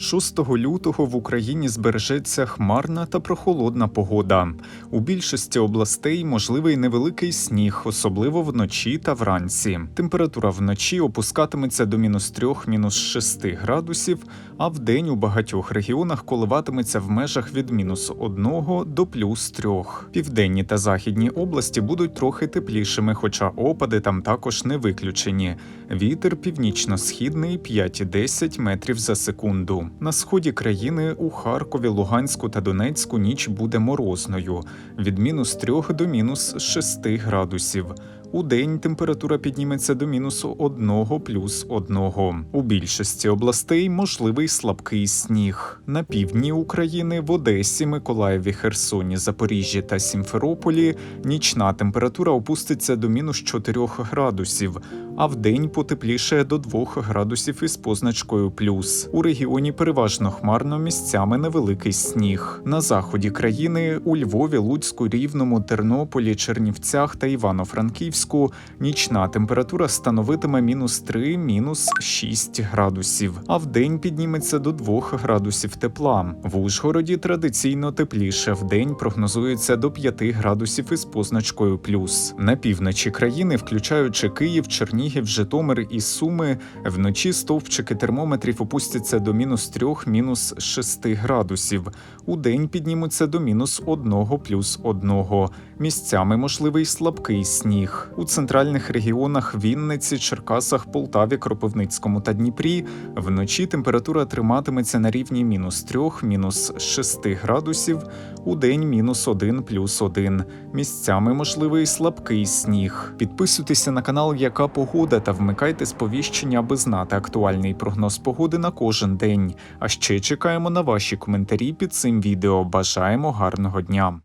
6 лютого в Україні збережеться хмарна та прохолодна погода. У більшості областей можливий невеликий сніг, особливо вночі та вранці. Температура вночі опускатиметься до мінус 3 мінус 6 градусів, а вдень у багатьох регіонах коливатиметься в межах від мінус 1 до плюс 3. Південні та західні області будуть трохи теплішими, хоча опади там також не виключені. Вітер північно-східний 5-10 метрів за секунду. На сході країни у Харкові, Луганську та Донецьку ніч буде морозною від мінус 3 до мінус 6 градусів. У день температура підніметься до мінусу 1 плюс 1. У більшості областей можливий слабкий сніг. На півдні України в Одесі, Миколаєві, Херсоні, Запоріжжі та Сімферополі нічна температура опуститься до мінус 4 градусів, а вдень потепліше до 2 градусів із позначкою плюс. У регіоні переважно хмарно місцями невеликий сніг. На заході країни у Львові, Луцьку, Рівному, Тернополі, Чернівцях та Івано-Франківську нічна температура становитиме мінус 3, мінус 6 градусів, а вдень підніметься до 2 градусів тепла. В Ужгороді традиційно тепліше. Вдень прогнозується до 5 градусів із позначкою плюс. На півночі країни, включаючи Київ, Чернігів, Житомир і Суми, вночі стовпчики термометрів опустяться до мінус 3, мінус 6 градусів. У день піднімуться до мінус 1 плюс 1. Місцями можливий слабкий сніг. У центральних регіонах Вінниці, Черкасах, Полтаві, Кропивницькому та Дніпрі вночі температура триматиметься на рівні мінус 3, мінус 6 градусів, у день мінус 1 плюс 1. Місцями можливий слабкий сніг. Підписуйтеся на канал Яка Погода та вмикайте сповіщення, аби знати актуальний прогноз погоди на кожен день. А ще чекаємо на ваші коментарі під цим відео. Бажаємо гарного дня!